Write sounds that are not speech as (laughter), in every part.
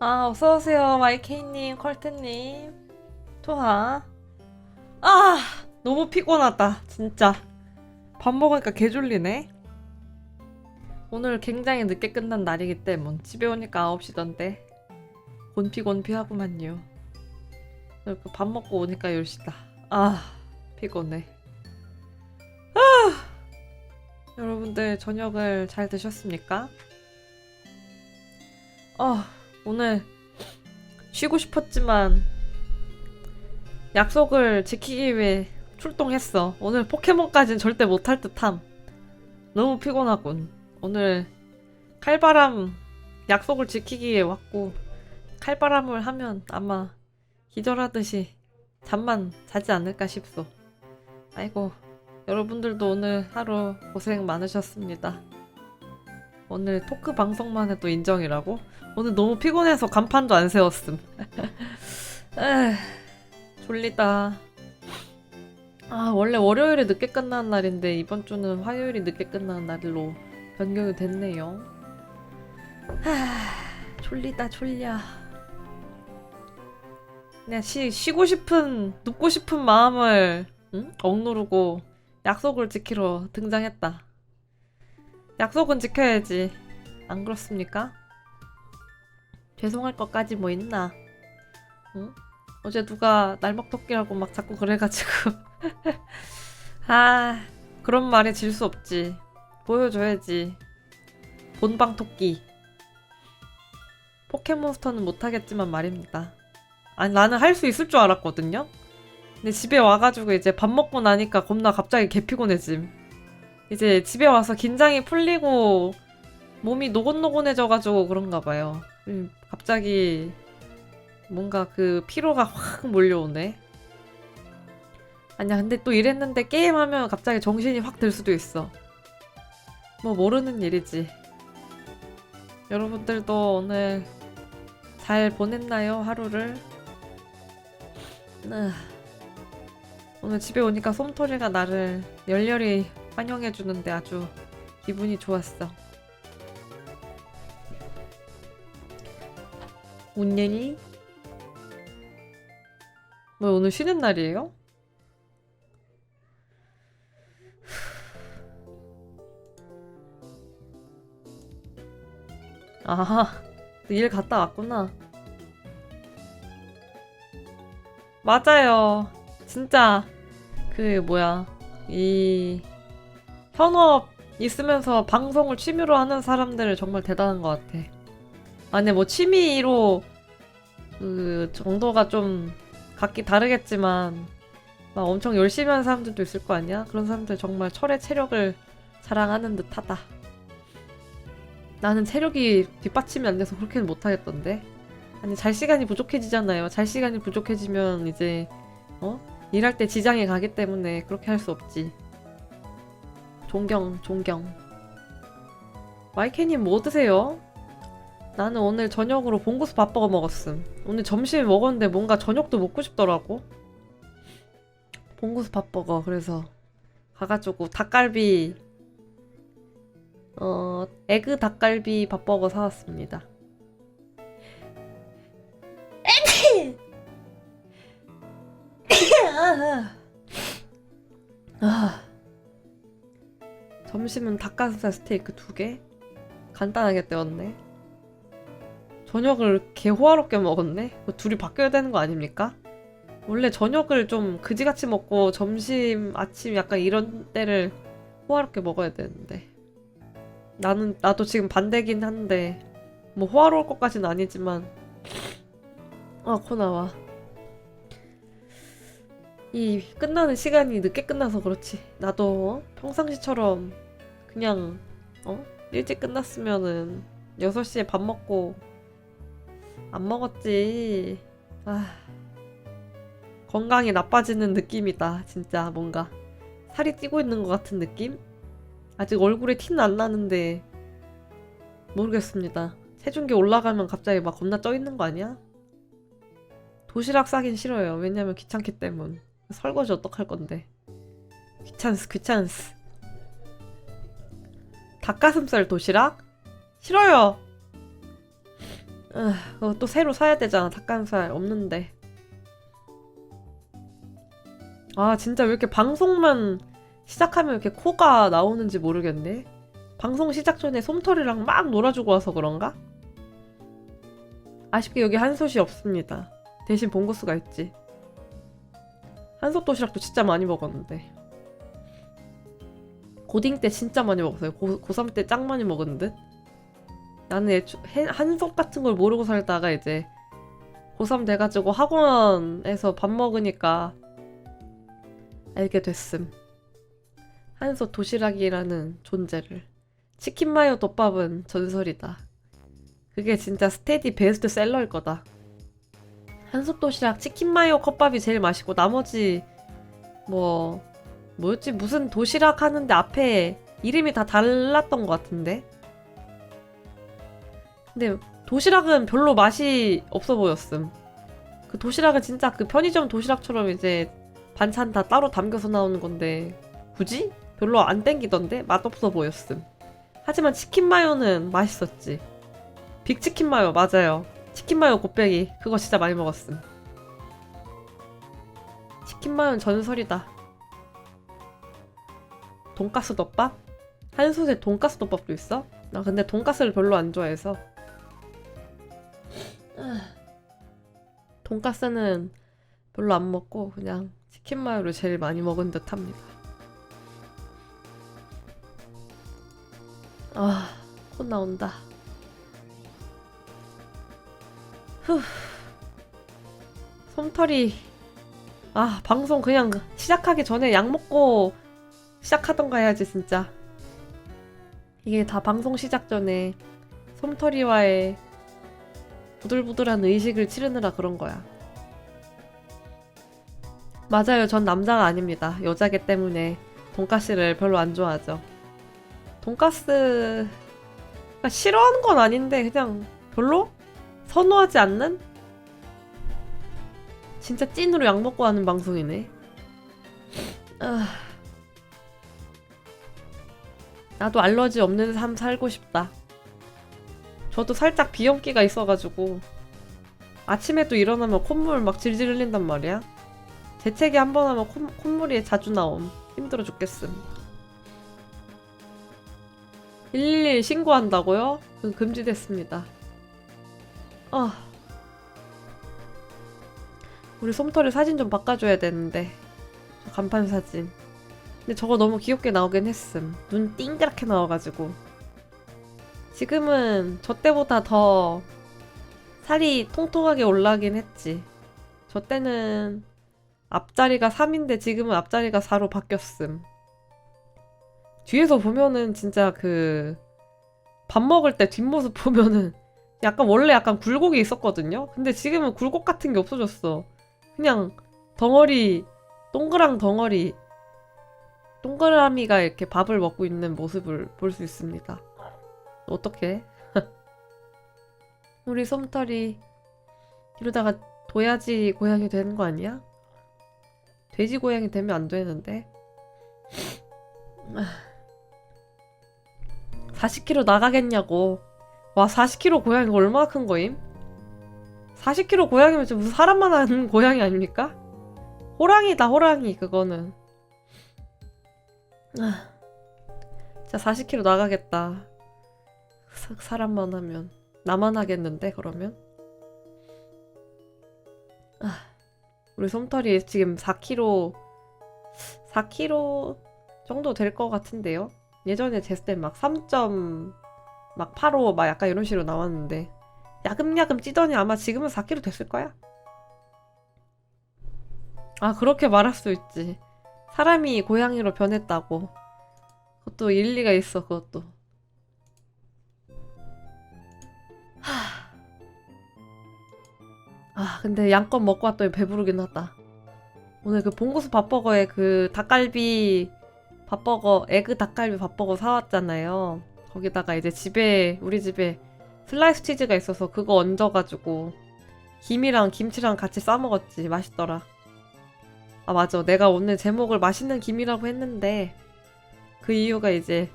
아, 어서오세요. YK님, 컬트님. 토하. 아, 너무 피곤하다. 진짜. 밥 먹으니까 개졸리네. 오늘 굉장히 늦게 끝난 날이기 때문. 집에 오니까 9시던데. 곤피곤피하구만요. 밥 먹고 오니까 10시다. 아, 피곤해. 아! 여러분들 저녁을 잘 드셨습니까? 아, 오늘 쉬고 싶었지만 약속을 지키기 위해 출동했어. 오늘 포켓몬까지는 절대 못할 듯함. 너무 피곤하군. 오늘 칼바람 약속을 지키기 위해 왔고 칼바람을 하면 아마 기절하듯이 잠만 자지 않을까 싶소. 아이고 여러분들도 오늘 하루 고생 많으셨습니다. 오늘 토크 방송만 해도 인정이라고? 오늘 너무 피곤해서 간판도 안 세웠음. (laughs) 에휴, 졸리다. 아, 원래 월요일에 늦게 끝나는 날인데 이번 주는 화요일이 늦게 끝나는 날로 변경이 됐네요. 하, 졸리다, 졸려. 그냥 쉬, 쉬고 싶은, 눕고 싶은 마음을 응? 억누르고 약속을 지키러 등장했다. 약속은 지켜야지. 안 그렇습니까? 죄송할 것까지 뭐 있나? 응? 어제 누가 날먹토끼라고 막 자꾸 그래가지고 (laughs) 아 그런 말에 질 수 없지 보여줘야지 본방 토끼 포켓몬스터는 못하겠지만 말입니다 아니 나는 할 수 있을 줄 알았거든요 근데 집에 와가지고 이제 밥 먹고 나니까 겁나 갑자기 개피곤해짐 이제 집에 와서 긴장이 풀리고 몸이 노곤노곤해져가지고 그런가 봐요 음, 갑자기 뭔가 그 피로가 확 몰려오네. 아니야, 근데 또 이랬는데 게임하면 갑자기 정신이 확 들 수도 있어. 뭐 모르는 일이지. 여러분들도 오늘 잘 보냈나요, 하루를? 아, 오늘 집에 오니까 솜토리가 나를 열렬히 환영해주는데 아주 기분이 좋았어. 운년이? 뭐 오늘 쉬는 날이에요? 아하, 일 갔다 왔구나. 맞아요. 진짜 그 뭐야 이 현업 있으면서 방송을 취미로 하는 사람들 정말 대단한 것 같아. 아니 뭐 취미로 그 정도가 좀 각기 다르겠지만 막 엄청 열심히 하는 사람들도 있을 거 아니야? 그런 사람들 정말 철의 체력을 자랑하는 듯하다. 나는 체력이 뒷받침이 안 돼서 그렇게는 못하겠던데. 아니 잘 시간이 부족해지잖아요. 잘 시간이 부족해지면 이제 어 일할 때 지장이 가기 때문에 그렇게 할 수 없지. 존경, 존경. 마이케님 뭐 드세요? 나는 오늘 저녁으로 봉구수 밥버거 먹었음. 오늘 점심에 먹었는데 뭔가 저녁도 먹고 싶더라고. 봉구수 밥버거 그래서 가가지고 닭갈비 어 에그 닭갈비 밥버거 사왔습니다. (laughs) 아, 점심은 닭가슴살 스테이크 두 개? 간단하게 때웠네. 저녁을 개 호화롭게 먹었네? 뭐 둘이 바뀌어야 되는 거 아닙니까? 원래 저녁을 좀 그지같이 먹고 점심, 아침 약간 이런 때를 호화롭게 먹어야 되는데. 나는, 나도 지금 반대긴 한데, 뭐 호화로울 것까지는 아니지만, 아, 코 나와. 이 끝나는 시간이 늦게 끝나서 그렇지. 나도 어? 평상시처럼 그냥, 어? 일찍 끝났으면은 6시에 밥 먹고 안 먹었지. 아, 건강이 나빠지는 느낌이다. 진짜 뭔가 살이 찌고 있는 것 같은 느낌? 아직 얼굴에 티는 안 나는데 모르겠습니다. 체중계 올라가면 갑자기 막 겁나 쪄 있는 거 아니야? 도시락 싸긴 싫어요. 왜냐면 귀찮기 때문. 설거지 어떡할 건데. 귀찮스, 귀찮스. 닭가슴살 도시락? 싫어요. 아, 그거 또 새로 사야 되잖아. 닭가슴살 없는데. 아, 진짜 왜 이렇게 방송만 시작하면 이렇게 코가 나오는지 모르겠네. 방송 시작 전에 솜털이랑 막 놀아주고 와서 그런가? 아쉽게 여기 한솥이 없습니다. 대신 봉고수가 있지. 한솥 도시락도 진짜 많이 먹었는데. 고딩 때 진짜 많이 먹었어요. 고, 고3 때 짱 많이 먹은 듯. 나는 한솥 같은 걸 모르고 살다가 이제 고3 돼가지고 학원에서 밥 먹으니까 알게 됐음. 한솥 도시락이라는 존재를. 치킨 마요 덮밥은 전설이다. 그게 진짜 스테디 베스트셀러일 거다. 한솥 도시락 치킨 마요 컵밥이 제일 맛있고 나머지 뭐 뭐였지 무슨 도시락 하는데 앞에 이름이 다 달랐던 것 같은데. 근데 도시락은 별로 맛이 없어 보였음. 그 도시락은 진짜 그 편의점 도시락처럼 이제 반찬 다 따로 담겨서 나오는 건데 굳이 별로 안 땡기던데 맛없어 보였음. 하지만 치킨 마요는 맛있었지. 빅치킨 마요 맞아요. 치킨 마요 곱빼기 그거 진짜 많이 먹었음. 치킨 마요는 전설이다. 돈가스 덮밥? 한솥에 돈가스 덮밥도 있어? 나 근데 돈가스를 별로 안 좋아해서. 돈가스는 별로 안 먹고 그냥 치킨 마요를 제일 많이 먹은 듯 합니다. 아, 코 나온다. 후. 솜털이. 아, 방송 그냥 시작하기 전에 약 먹고 시작하던가 해야지, 진짜. 이게 다 방송 시작 전에 솜털이와의 부들부들한 의식을 치르느라 그런 거야. 맞아요. 전 남자가 아닙니다. 여자기 때문에 돈가스를 별로 안 좋아하죠. 그러니까 싫어하는 건 아닌데 그냥 별로 선호하지 않는 진짜 찐으로 약 먹고 하는 방송이네. 아, 나도 알러지 없는 삶 살고 싶다. 저도 살짝 비염기가 있어가지고 아침에도 일어나면 콧물 막 질질 흘린단 말이야. 재채기 한 번 하면 콧, 콧물이 자주 나옴. 힘들어 죽겠음. 111 신고한다고요? 금지됐습니다. 아. 우리 솜털이 사진 좀 바꿔줘야 되는데. 저 간판 사진. 근데 저거 너무 귀엽게 나오긴 했음. 눈 띵그랗게 나와가지고. 지금은 저 때보다 더 살이 통통하게 올라가긴 했지. 저 때는 앞자리가 3인데 지금은 앞자리가 4로 바뀌었음. 뒤에서 보면은 진짜 그 밥 먹을 때 뒷모습 보면은 약간 원래 약간 굴곡이 있었거든요. 근데 지금은 굴곡 같은 게 없어졌어. 그냥 덩어리 동그랑 덩어리 동그라미가 이렇게 밥을 먹고 있는 모습을 볼 수 있습니다. 어떻게? (laughs) 우리 솜털이 이러다가 도야지 고양이 되는 거 아니야? 돼지 고양이 되면 안 되는데. (sighs) 40kg 나가겠냐고. 와, 40kg 고양이가 얼마나 큰 거임? 40kg 고양이면 무슨 사람만 하는 (laughs) 고양이 아닙니까? 호랑이다, 호랑이, 그거는. 아, 진짜 40kg 나가겠다. 사, 사람만 하면. 나만 하겠는데, 그러면? 아, 우리 솜털이 지금 4kg, 4kg 정도 될 것 같은데요? 예전에 쟀을 때막 3점 막 8호 막 약간 이런 식으로 나왔는데 야금야금 찌더니 아마 지금은 4kg 됐을 거야. 아 그렇게 말할 수 있지. 사람이 고양이로 변했다고. 그것도 일리가 있어 그것도. 하... 아 근데 양껏 먹고 왔더니 배부르긴 하다. 오늘 그 봉구수 밥버거에 그 닭갈비 밥버거 에그 닭갈비 밥버거 사왔잖아요. 거기다가 이제 집에 우리 집에 슬라이스 치즈가 있어서 그거 얹어가지고 김이랑 김치랑 같이 싸 먹었지 맛있더라. 아 맞아 내가 오늘 제목을 맛있는 김이라고 했는데 그 이유가 이제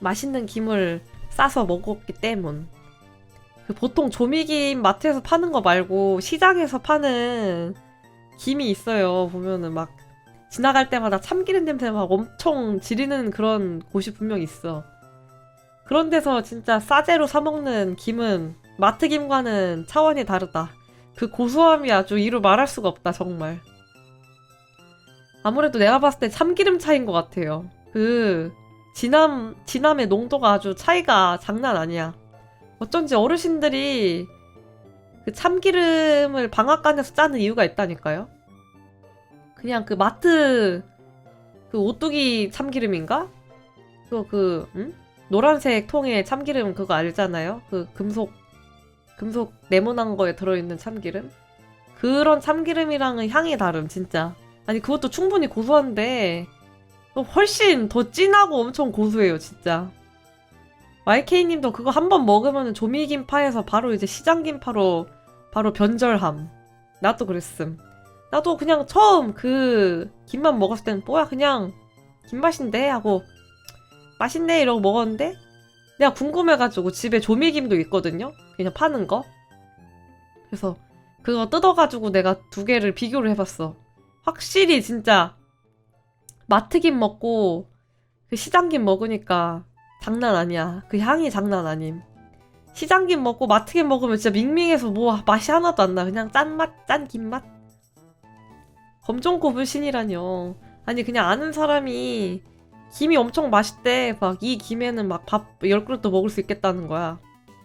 맛있는 김을 싸서 먹었기 때문. 그 보통 조미김 마트에서 파는 거 말고 시장에서 파는 김이 있어요. 보면은 막 지나갈 때마다 참기름 냄새 막 엄청 지르는 그런 곳이 분명 있어. 그런 데서 진짜 싸제로 사 먹는 김은 마트 김과는 차원이 다르다. 그 고소함이 아주 이루 말할 수가 없다, 정말. 아무래도 내가 봤을 때 참기름 차이인 것 같아요. 그 진함 진함의 농도가 아주 차이가 장난 아니야. 어쩐지 어르신들이 그 참기름을 방앗간에서 짜는 이유가 있다니까요. 그냥 그 마트 그 오뚜기 참기름인가? 그거 그 응? 노란색 통에 참기름 그거 알잖아요. 그 금속 금속 네모난 거에 들어있는 참기름. 그런 참기름이랑은 향이 다름 진짜. 아니 그것도 충분히 고소한데 훨씬 더 진하고 엄청 고소해요 진짜. YK님도 그거 한 번 먹으면 조미김파에서 바로 이제 시장김파로 바로 변절함. 나도 그랬음. 나도 그냥 처음 그 김만 먹었을 때는 뭐야 그냥 김맛인데 하고 맛있네 이러고 먹었는데 내가 궁금해가지고 집에 조미김도 있거든요. 그냥 파는 거. 그래서 그거 뜯어가지고 내가 두 개를 비교를 해봤어. 확실히 진짜 마트김 먹고 그 시장김 먹으니까 장난 아니야. 그 향이 장난 아님. 시장김 먹고 마트김 먹으면 진짜 밍밍해서 뭐 맛이 하나도 안 나. 그냥 짠맛, 짠 김맛. 검정 고불신이라뇨. 아니 그냥 아는 사람이 김이 엄청 맛있대. 막 이 김에는 막밥열 그릇도 먹을 수 있겠다는 거야.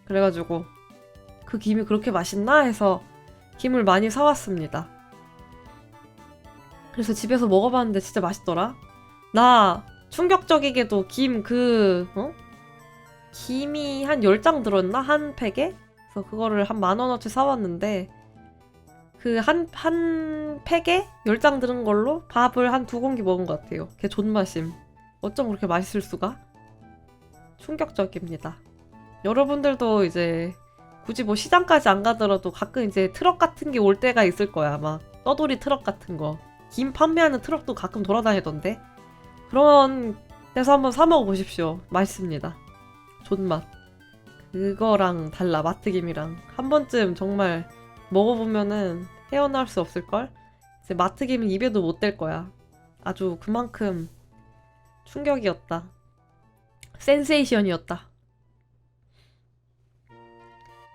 그래가지고 그 김이 그렇게 맛있나 해서 김을 많이 사왔습니다. 그래서 집에서 먹어봤는데 진짜 맛있더라. 나 충격적이게도 김 그, 어? 김이 한 10장 들었나? 한 팩에? 그래서 그거를 한 만 원어치 사왔는데, 그 한, 한 팩에 10장 들은 걸로 밥을 한 두 공기 먹은 것 같아요. 걔 존맛임. 어쩜 그렇게 맛있을 수가? 충격적입니다. 여러분들도 이제 굳이 뭐 시장까지 안 가더라도 가끔 이제 트럭 같은 게 올 때가 있을 거야, 아마. 떠돌이 트럭 같은 거. 김 판매하는 트럭도 가끔 돌아다니던데. 그런 데서 한번 사 먹어 보십시오. 맛있습니다. 존맛. 그거랑 달라 마트김이랑 한 번쯤 정말 먹어보면은 헤어나올 수 없을걸? 이제 마트김은 입에도 못 댈 거야. 아주 그만큼 충격이었다. 센세이션이었다.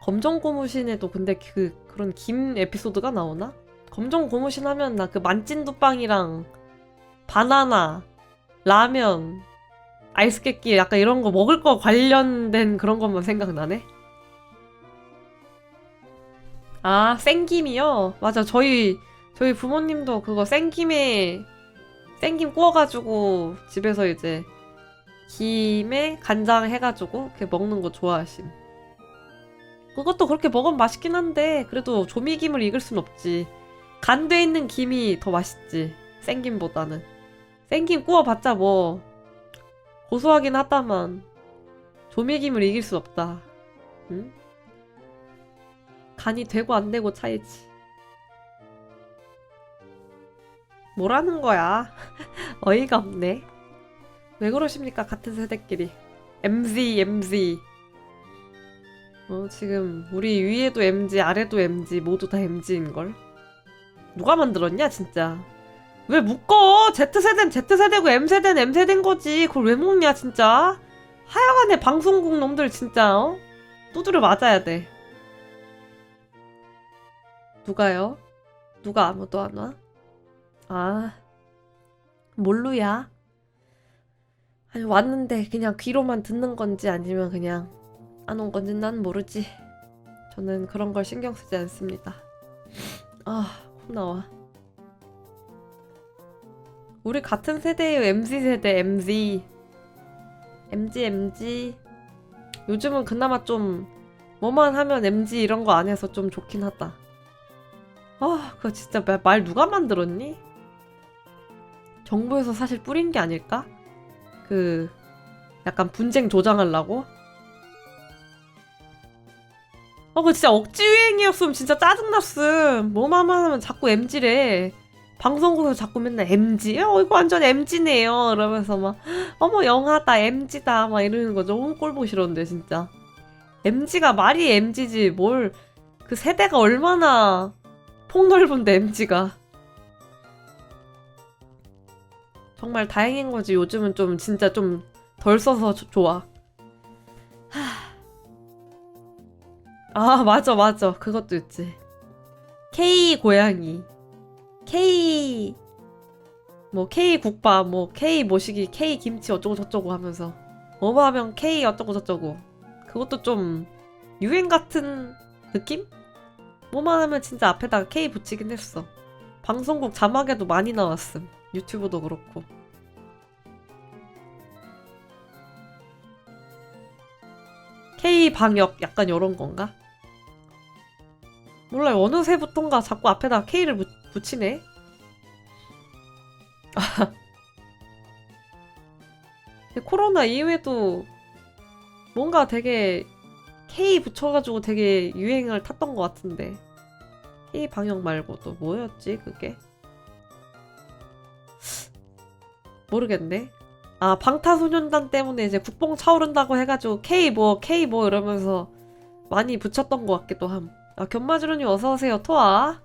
검정 고무신에도 근데 그 그런 김 에피소드가 나오나? 검정 고무신 하면 나 그 만찐두빵이랑 바나나 라면, 아이스 깨끼 약간 이런 거 먹을 거 관련된 그런 것만 생각나네. 아, 생김이요? 맞아. 저희 저희 부모님도 그거 생김에 생김 구워가지고 집에서 이제 김에 간장 해가지고 이렇게 먹는 거 좋아하심. 그것도 그렇게 먹으면 맛있긴 한데 그래도 조미김을 이길 순 없지. 간 돼 있는 김이 더 맛있지. 생김보다는. 생김 구워봤자 뭐 고소하긴 하다만 조미김을 이길 수 없다. 응? 간이 되고 안 되고 차이지. 뭐라는 거야? (laughs) 어이가 없네. 왜 그러십니까? 같은 세대끼리. MZ, MZ. 어, 지금 우리 위에도 MZ, 아래도 MZ, 모두 다 MZ인걸? 누가 만들었냐, 진짜. 왜 묶어? Z세대는 Z세대고 M세대는 M세대인 거지. 그걸 왜 먹냐, 진짜? 하여간에 방송국 놈들 진짜, 어? 두드려 맞아야 돼. 누가요? 누가 아무도 안 와? 아, 몰루야? 아니, 왔는데 그냥 귀로만 듣는 건지 아니면 그냥 안 온 건지 난 모르지. 저는 그런 걸 신경 쓰지 않습니다. 아, 코 나와. 우리 같은 세대예요. MZ 세대, MZ. MZ, MZ. 요즘은 그나마 좀 뭐만 하면 MZ 이런 거 안 해서 좀 좋긴 하다. 아, 그거 진짜 말, 말 누가 만들었니? 정부에서 사실 뿌린 게 아닐까? 그 약간 분쟁 조장하려고? 어, 그 진짜 억지 유행이었으면 진짜 짜증났음. 뭐만 하면 자꾸 MZ래. 방송국에서 자꾸 맨날 MG, 어, 이거 완전 MG네요. 이러면서 막, 어머, 영하다, MG다. 막 이러는 거 너무 꼴 보기 싫었는데, 진짜. MG가 말이 MG지 뭘 그 세대가 얼마나 폭넓은데 MG가 정말 다행인 거지. 요즘은 좀 진짜 좀 덜 써서 조- 좋아. 하... 아 맞아 맞아. 그것도 있지. K 고양이. K 뭐 K 국밥 뭐 K 모시기 K 김치 어쩌고 저쩌고 하면서. 뭐뭐 하면 K 어쩌고 저쩌고. 그것도 좀 유행 같은 느낌? 뭐만 하면 진짜 앞에다가 K 붙이긴 했어. 방송국 자막에도 많이 나왔음. 유튜브도 그렇고 K 방역 약간 요런 건가? 몰라요 어느새부턴가 자꾸 앞에다가 K를 붙, 붙이네 (laughs) 코로나 이후에도 뭔가 되게 K 붙여가지고 되게 유행을 탔던 것 같은데 K 방역 말고도 뭐였지 그게? 모르겠네. 아 방탄소년단 때문에 이제 국뽕 차오른다고 해가지고 K 뭐 K 뭐 이러면서 많이 붙였던 것 같기도 함. 아 견마주르님 어서 오세요 토아.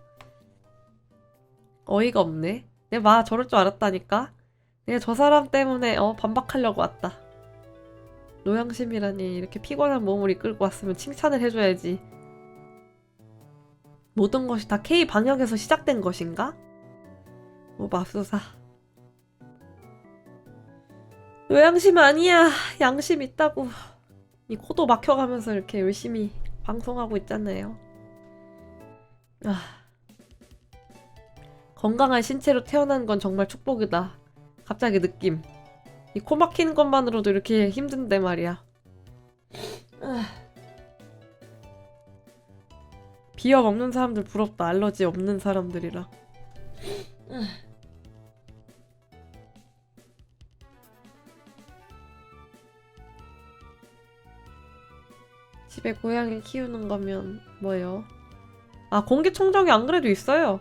어이가 없네. 내마 저럴 줄 알았다니까. 내가 저 사람 때문에 어 반박하려고 왔다. 노양심이라니 이렇게 피곤한 몸을 이끌고 왔으면 칭찬을 해줘야지. 모든 것이 다 K 방역에서 시작된 것인가? 뭐 맙소사. 노양심 아니야. 양심 있다고. 이 코도 막혀가면서 이렇게 열심히 방송하고 있잖아요. 아. 건강한 신체로 태어난 건 정말 축복이다. 갑자기 느낌. 이 코 막히는 것만으로도 이렇게 힘든데 말이야. 아. 비염 없는 사람들 부럽다. 알러지 없는 사람들이라. 아. 집에 고양이 키우는 거면 뭐요? 아 공기청정기 안 그래도 있어요.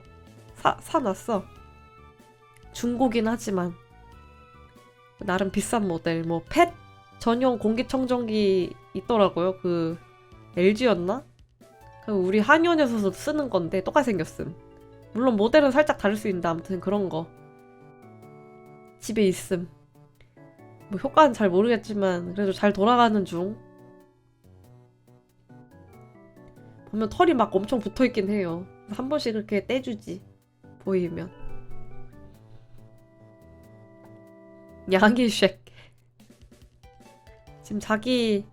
사 사놨어. 중고긴 하지만 나름 비싼 모델 뭐 펫 전용 공기청정기 있더라고요. 그 LG였나? 그 우리 한의원에서 쓰는 건데 똑같이 생겼음. 물론 모델은 살짝 다를 수 있는데 아무튼 그런 거 집에 있음. 뭐 효과는 잘 모르겠지만 그래도 잘 돌아가는 중. 보면 털이 막 엄청 붙어 있긴 해요. 한 번씩 그렇게 떼주지. 보이면. 양이쉑. 지금 자기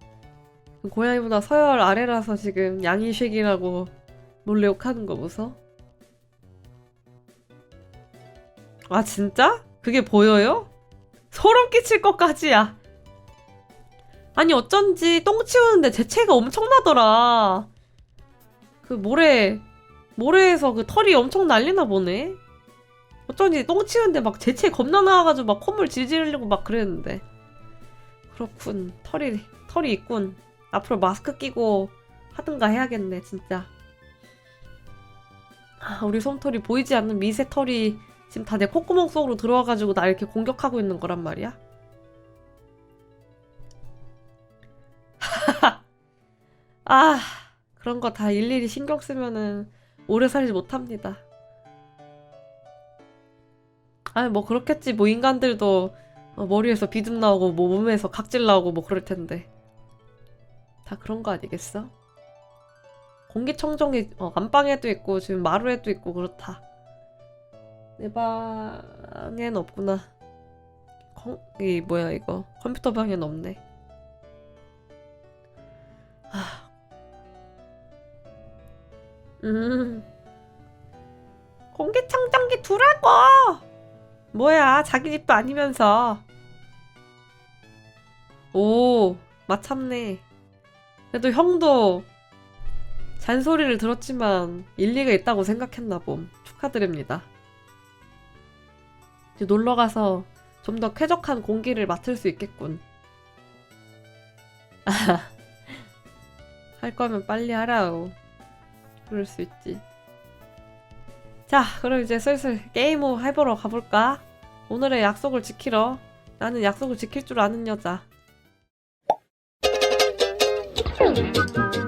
고양이보다 서열 아래라서 지금 양이쉑이라고 몰래 욕하는 거 보소? 아 진짜? 그게 보여요? 소름 끼칠 것까지야. 아니 어쩐지 똥 치우는데 재채가 엄청나더라. 그 모래 모래에서 그 털이 엄청 날리나 보네. 어쩐지 똥 치우는데 막 재채 겁나 나와가지고 막 콧물 질질 흘리고 막 그랬는데. 그렇군. 털이 털이 있군. 앞으로 마스크 끼고 하든가 해야겠네 진짜. 아, 우리 솜털이 보이지 않는 미세 털이 지금 다 내 콧구멍 속으로 들어와가지고 나 이렇게 공격하고 있는 거란 말이야. (laughs) 아. 그런 거 다 일일이 신경 쓰면은 오래 살지 못합니다. 아니 뭐 그렇겠지 뭐 인간들도 어, 머리에서 비듬 나오고 뭐 몸에서 각질 나오고 뭐 그럴 텐데 다 그런 거 아니겠어? 공기청정기 어, 안방에도 있고 지금 마루에도 있고 그렇다. 내 방엔 없구나. 컴, 이 뭐야 이거 컴퓨터 방엔 없네. 아, 음. 공기청정기 두라고! 뭐야, 자기 집도 아니면서. 오, 마참네. 그래도 형도 잔소리를 들었지만 일리가 있다고 생각했나 봄. 축하드립니다. 이제 놀러 가서 좀 더 쾌적한 공기를 맡을 수 있겠군. (laughs) 할 거면 빨리 하라오. 그럴 수 있지. 자, 그럼 이제 슬슬 게임을 해보러 가볼까? 오늘의 약속을 지키러. 나는 약속을 지킬 줄 아는 여자. 후